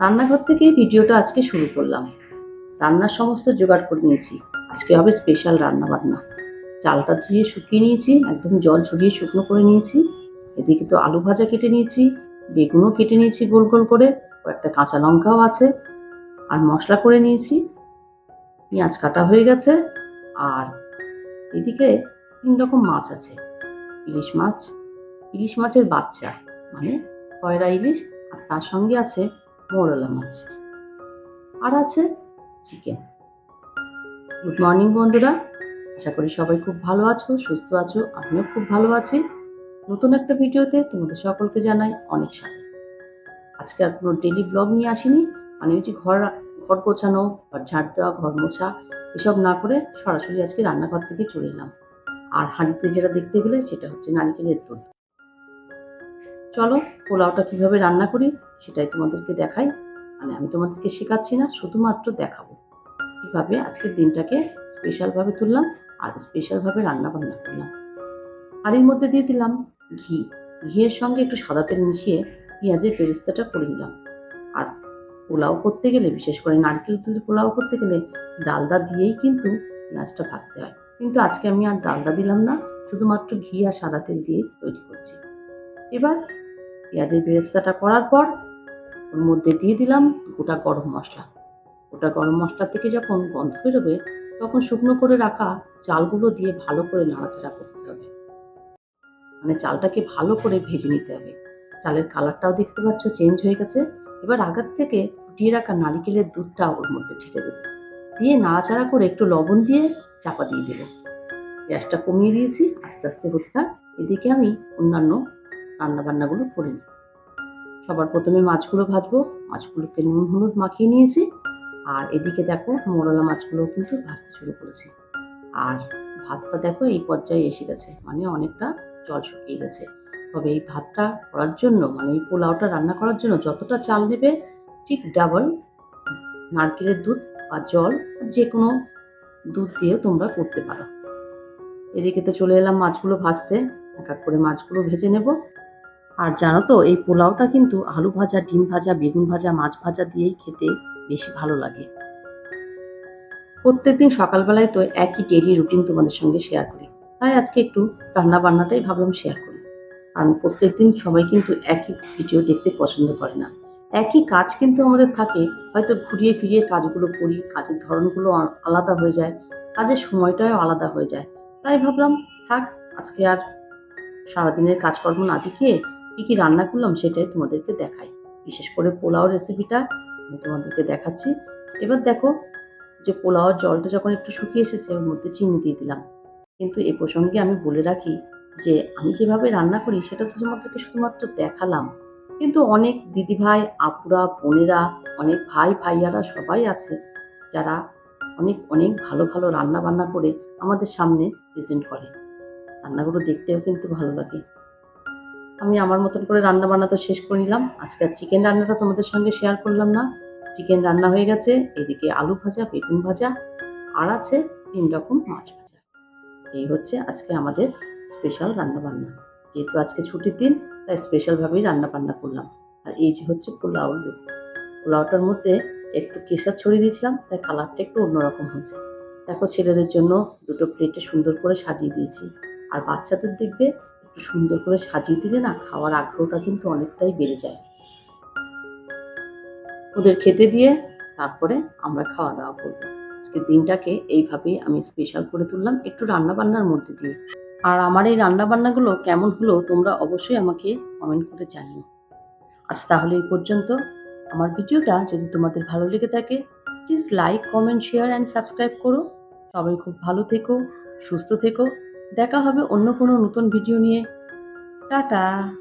রান্নাঘর থেকেই ভিডিওটা আজকে শুরু করলাম। রান্নার সমস্ত জোগাড় করে নিয়েছি। আজকে হবে স্পেশাল রান্না বান্না। চালটা ধুয়ে শুকিয়ে নিয়েছি, একদম জল ঝরিয়ে শুকনো করে নিয়েছি। এদিকে তো আলু ভাজা কেটে নিয়েছি, বেগুনও কেটে নিয়েছি গোল গোল করে, কয়েকটা কাঁচা লঙ্কাও আছে। আর মশলা করে নিয়েছি। পেঁয়াজ কাটা হয়ে গেছে। আর এদিকে তিন রকম মাছ আছে। ইলিশ মাছ, ইলিশ মাছের বাচ্চা মানে কয়রা ইলিশ, আর তার সঙ্গে আছে মোরলা মাছ। আর আছে চিকেন গুড মর্নিং বন্ধুরা। আশা করি সবাই খুব ভালো আছো, সুস্থ আছো, আমিও খুব ভালো আছি। নতুন একটা ভিডিওতে তোমাদের সকলকে জানাই অনেক স্বাগত। আজকে আর কোনো ডেলি ব্লগ নিয়ে আসিনি মানে যে ঘর ঘর গোছানো ঘর ঝাড় দেওয়া, ঘর মোছা, এসব না করে সরাসরি আজকে রান্নাঘর থেকে চলে এলাম। আর হাঁড়িতে যেটা দেখতে পেলে সেটা হচ্ছে নারিকেলের দুধ চলো পোলাওটা কীভাবে রান্না করি সেটাই তোমাদেরকে দেখাই। মানে আমি তোমাদেরকে শেখাচ্ছি না, শুধুমাত্র দেখাবো। কীভাবে আজকের দিনটাকে স্পেশালভাবে তুললাম আর স্পেশালভাবে রান্না বান্না করলাম। হাঁড়ির মধ্যে দিয়ে দিলাম ঘি। ঘিয়ের সঙ্গে একটু সাদা তেল মিশিয়ে পেঁয়াজের বেরেস্তাটা করে নিলাম। আর পোলাও করতে গেলে, বিশেষ করে নারকেল দুধের পোলাও করতে গেলে ডালদা দিয়েই কিন্তু পেঁয়াজটা ভাজতে হয়। কিন্তু আজকে আমি আর ডালদা দিলাম না, শুধুমাত্র ঘি আর সাদা তেল দিয়ে তৈরি করছি। এবার পেঁয়াজের বেরেস্তাটা করার পর ওর মধ্যে দিয়ে দিলাম গোটা গরম মশলা। গোটা গরম মশলা থেকে যখন গন্ধ বেরোবে, তখন শুকনো করে রাখা চালগুলো দিয়ে ভালো করে নাড়াচাড়া করতে হবে। মানে চালটাকে ভালো করে ভেজে নিতে হবে। চালের কালারটাও দেখতে পাচ্ছ চেঞ্জ হয়ে গেছে। এবার আগার থেকে ফুটিয়ে রাখা নারিকেলের দুধটা ওর মধ্যে ঢেলে দেবো। দিয়ে নাড়াচাড়া করে একটু লবণ দিয়ে চাপা দিয়ে দেবো। গ্যাসটা কমিয়ে দিয়েছি, আস্তে আস্তে হতে থাক। এদিকে আমি অন্যান্য রান্নাবান্নাগুলো করে নিই। সবার প্রথমে মাছগুলো ভাজবো। মাছগুলোকে নুন হলুদ মাখিয়ে নিয়েছি। আর এদিকে দেখো মোরলা মাছগুলো কিন্তু ভাজতে শুরু করেছি। আর ভাতটা দেখো এই পর্যায়ে এসে গেছে। মানে অনেকটা জল শুকিয়ে গেছে। তবে এই ভাতটা করার জন্য মানে এই পোলাওটা রান্না করার জন্য যতটা চাল নেবে ঠিক ডাবল নারকেলের দুধ বা জল যে কোনো দুধ দিয়ে তোমরা করতে পারো। এদিকে তো চলে এলাম মাছগুলো ভাজতে। এক এক করে মাছগুলো ভেজে নেব। আর জানো তো, এই পোলাওটা কিন্তু আলু ভাজা, ডিম ভাজা, বেগুন ভাজা, মাছ ভাজা দিয়েই খেতে বেশি ভালো লাগে। প্রত্যেকদিন সকালবেলায় তো একই ডেলি রুটিন তোমাদের সঙ্গে শেয়ার করি। তাই আজকে একটু রান্না বান্নাটাই ভাবলাম শেয়ার করি। কারণ প্রত্যেকদিন সবাই কিন্তু একই ভিডিও দেখতে পছন্দ করে না। একই কাজ কিন্তু আমাদের থাকে, হয়তো ঘুরিয়ে ফিরিয়ে কাজগুলো করি, কাজের ধরনগুলো আলাদা হয়ে যায়, কাজের সময়টাও আলাদা হয়ে যায়। তাই ভাবলাম, থাক, আজকে আর সারাদিনের কাজকর্ম না দেখিয়ে কী কী রান্না করলাম সেটাই তোমাদেরকে দেখাই। বিশেষ করে পোলাও রেসিপিটা আমি তোমাদেরকে দেখাচ্ছি। এবার দেখো যে পোলাওর জলটা যখন একটু শুকিয়ে এসেছে, ওর মধ্যে চিনি দিয়ে দিলাম। কিন্তু এ প্রসঙ্গে আমি বলে রাখি যে, আমি যেভাবে রান্না করি সেটা তো তোমাদেরকে শুধুমাত্র দেখালাম। কিন্তু অনেক দিদিভাই, আপুরা, বোনেরা, অনেক ভাই, ভাইয়ারা সবাই আছে যারা অনেক অনেক ভালো ভালো রান্না বান্না করে আমাদের সামনে প্রেজেন্ট করে। রান্নাগুলো দেখতেও কিন্তু ভালো লাগে। আমি আমার মতন করে রান্না বান্না তো শেষ করে নিলাম। আজকে আর চিকেন রান্নাটা তোমাদের সঙ্গে শেয়ার করলাম না। চিকেন রান্না হয়ে গেছে, এদিকে আলু ভাজা, বেগুন ভাজা, আর আছে তিন রকম মাছ ভাজা। এই হচ্ছে আজকে আমাদের স্পেশাল রান্না বান্না। যেহেতু আজকে ছুটির দিন, তাই স্পেশালভাবেই রান্না বান্না করলাম। আর এই যে হচ্ছে পোলাও পোলাওটার মধ্যে একটু কেশর ছড়িয়ে দিয়েছিলাম, তাই কালারটা একটু অন্যরকম হয়েছে। দেখো ছেলেদের জন্য দুটো প্লেটে সুন্দর করে সাজিয়ে দিয়েছি। আর বাচ্চাদের দেখবে সুন্দর করে সাজিয়ে দিলে না খাওয়ার আগ্রহটা কিন্তু অনেকটাই বেড়ে যায়। ওদের খেতে দিয়ে তারপরে আমরা খাওয়া দাওয়া করব। আজকে দিনটাকে এইভাবেই আমি স্পেশাল করে তুললাম একটু রান্না বান্নার মধ্যে দিয়ে। আর আমার এই রান্না বান্নাগুলো কেমন হলো তোমরা অবশ্যই আমাকে কমেন্ট করে জানিও। আজ তাহলে এই পর্যন্ত। আমার ভিডিওটা যদি তোমাদের ভালো লেগে থাকে please like comment share and subscribe করো। সবাই খুব ভালো থেকো, সুস্থ থেকো। দেখা হবে অন্য কোনো নতুন ভিডিও নিয়ে। টাটা।